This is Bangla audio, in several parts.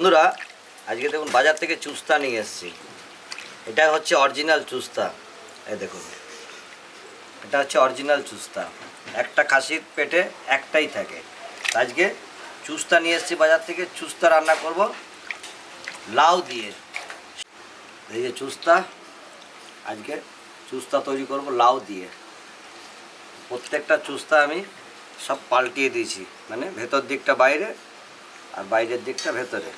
বন্ধুরা, আজকে দেখুন বাজার থেকে চুস্তা নিয়ে এসেছি। এটা হচ্ছে অরিজিনাল চুস্তা। এই দেখুন, এটা হচ্ছে অরিজিনাল চুস্তা। একটা খাসির পেটে একটাই থাকে। আজকে চুস্তা নিয়ে এসেছি বাজার থেকে। চুস্তা রান্না করব। লাউ দিয়ে। এই যে চুস্তা, আজকে চুস্তা তৈরি করব লাউ দিয়ে। প্রত্যেকটা চুস্তা আমি সব পাল্টিয়ে দিয়েছি। মানে ভেতর দিকটা বাইরে আর বাইরের দিকটা ভেতরে।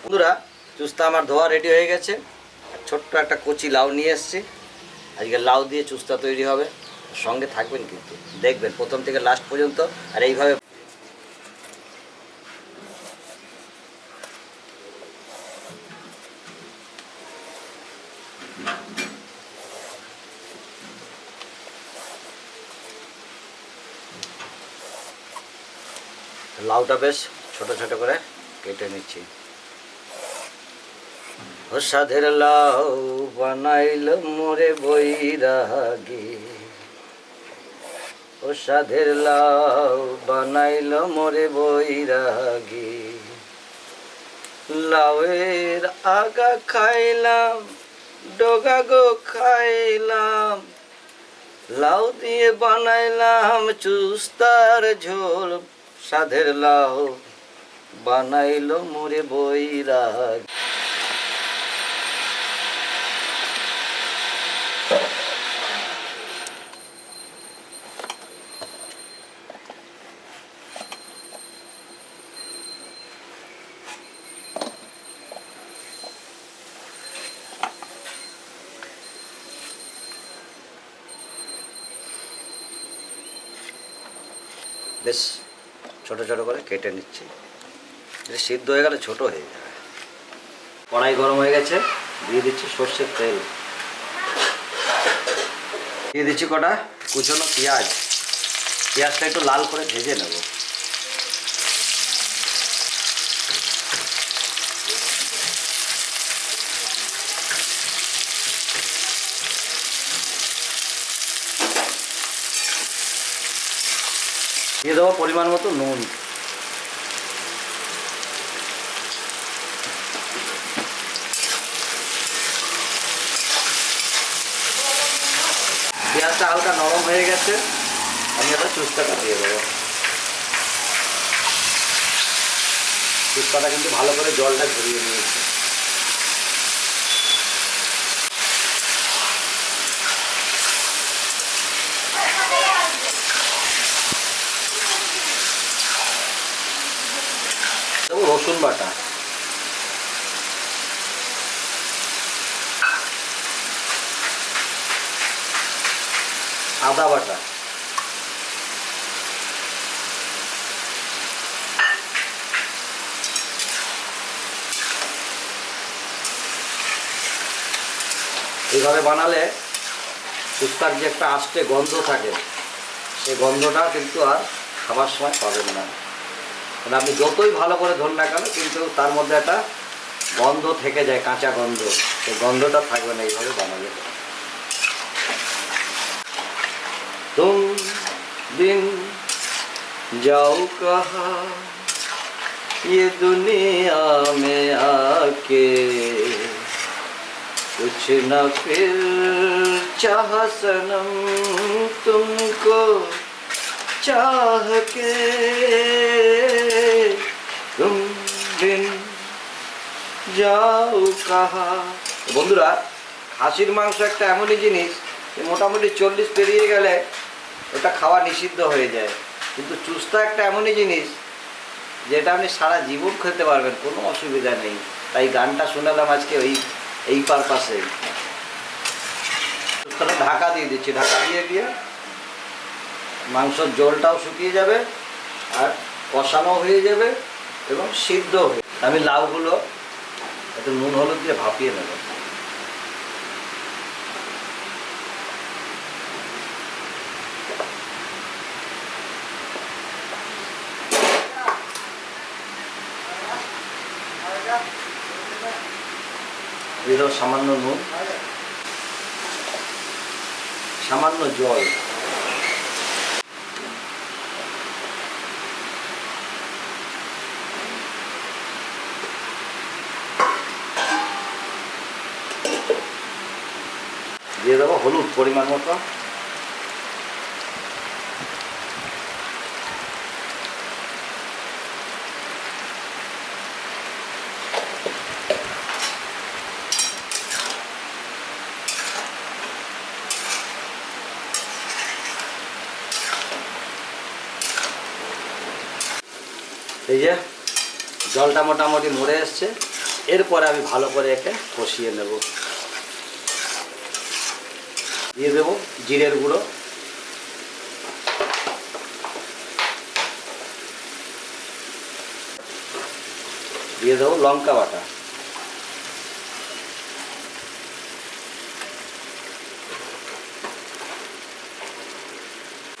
বন্ধুরা, চুস্তা আমার ধোয়া রেডি হয়ে গেছে। ছোট্ট একটা কচি লাউ নিয়ে এসেছি। আজকে লাউ দিয়ে চুস্তা তৈরি হবে। সঙ্গে থাকবেন কিন্তু, দেখবেন প্রথম থেকে লাস্ট পর্যন্ত। আর এইভাবে লাউটা বেশ ছোট ছোট করে কেটে নিচ্ছি। সাধের লাউ বানাইল মোরে বৈরাগী। ও সাধের লাউ বানাইল মোরে বৈরাগী। লাউয়ের আগা খাইলাম, ডগা গো খাইলাম। লাউ দিয়ে বানাইলাম চুস্তার ঝোল। সাধের লাউ বানাইল মোরে বৈরাগ। বেশ ছোটো ছোটো করে কেটে নিচ্ছি। এটা সিদ্ধ হয়ে গেলে ছোটো হয়ে যাবে। কড়াই গরম হয়ে গেছে, দিয়ে দিচ্ছি সর্ষের তেল। দিয়ে দিচ্ছি কটা কুচনো পেঁয়াজ। পেঁয়াজটা একটু লাল করে ভেজে নেব। দিয়ে দেবো পরিমাণ মতো নুন। পেঁয়াজটা হালকা নরম হয়ে গেছে, আমি এটা চুস্তাটা দিয়ে দেবো। চুস্তাটা কিন্তু ভালো করে জলটা ঝরিয়ে নিয়েছে দেবো রসুন বাটা আদা বাটা। এইভাবে বানালে ফুচকার যে একটা আস্তে গন্ধ থাকে, সেই গন্ধটা কিন্তু আর খাবার সময় পাবেন না। মানে আপনি যতই ভালো করে ধরুন না কেন, কিন্তু তার মধ্যে একটা গন্ধ থেকে যায়, কাঁচা গন্ধ। সেই গন্ধটা থাকবে না এইভাবে বানালে। तुम दिन जाओ कहा ये दुनिया में आके कुछ न फिर चाह सनम तुमको चाह के तुम दिन যাও কাহা বন্ধুরা খাসির মাংস একটা এমনই জিনিস যে মোটামুটি চল্লিশ পেরিয়ে গেলে ওটা খাওয়া নিষিদ্ধ হয়ে যায়। কিন্তু চুস্তা একটা এমনই জিনিস, যেটা আপনি সারা জীবন খেতে পারবেন, কোনো অসুবিধা নেই। তাই গানটা শোনালাম আজকে ওই, এই পারপাসে চুস্তাটা ঢাকা দিয়ে দিচ্ছি, ঢাকা দিয়ে দিয়ে মাংসর জলটাও শুকিয়ে যাবে, আর কষানো হয়ে যাবে এবং সিদ্ধ হয়ে আমি লাউগুলো একটু নুন হলুদ দিয়ে ভাপিয়ে নেব। দিয়ে দেবো সামান্য নুন সামান্য জল। দিয়ে দেবো হলুদ পরিমাণ মতো। এই যে জলটা মোটামুটি মরে এসছে, এরপরে আমি ভালো করে একে কষিয়ে নেব। দিয়ে দেবো জিরের গুঁড়ো। দিয়ে দেবো লঙ্কা বাটা।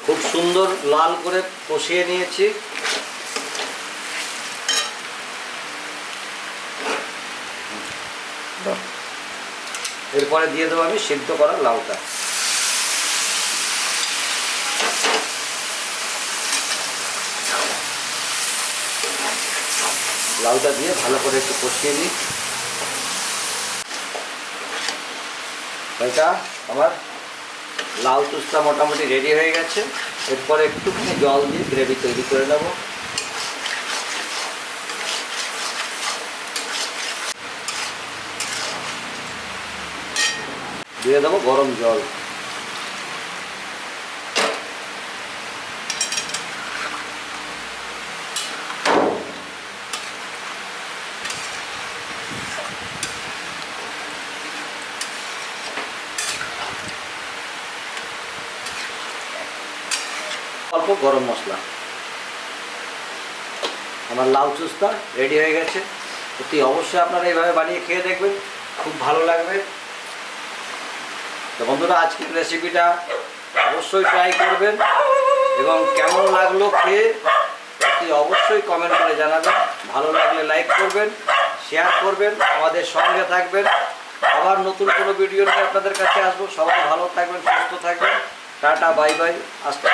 খুব সুন্দর লাল করে কষিয়ে নিয়েছি। এরপরে দিয়ে দেবো আমি সিদ্ধ করা লাউটা। লাউটা দিয়ে ভালো করে একটু কষিয়ে নিই। এটা আমার লাউ তুসটা মোটামুটি রেডি হয়ে গেছে। এরপরে একটুখানি জল দিয়ে গ্রেভি তৈরি করে নেব। দিয়ে দেবো গরম জল। অল্প গরম মশলা। আমার লাউ চুস্তা রেডি হয়ে গেছে। অতি অবশ্যই আপনারা এইভাবে বানিয়ে খেয়ে দেখবেন। খুব ভালো লাগবে। তো বন্ধুরা, আজকের রেসিপিটা অবশ্যই ট্রাই করবেন এবং কেমন লাগল খেয়ে অবশ্যই কমেন্ট করে জানাবেন। ভালো লাগলে লাইক করবেন শেয়ার করবেন, আমাদের সঙ্গে থাকবেন। আবার নতুন কোনো ভিডিও নিয়ে আপনাদের কাছে আসব। সবাই ভালো থাকবেন, সুস্থ থাকবেন। টাটা বাই বাই আজকে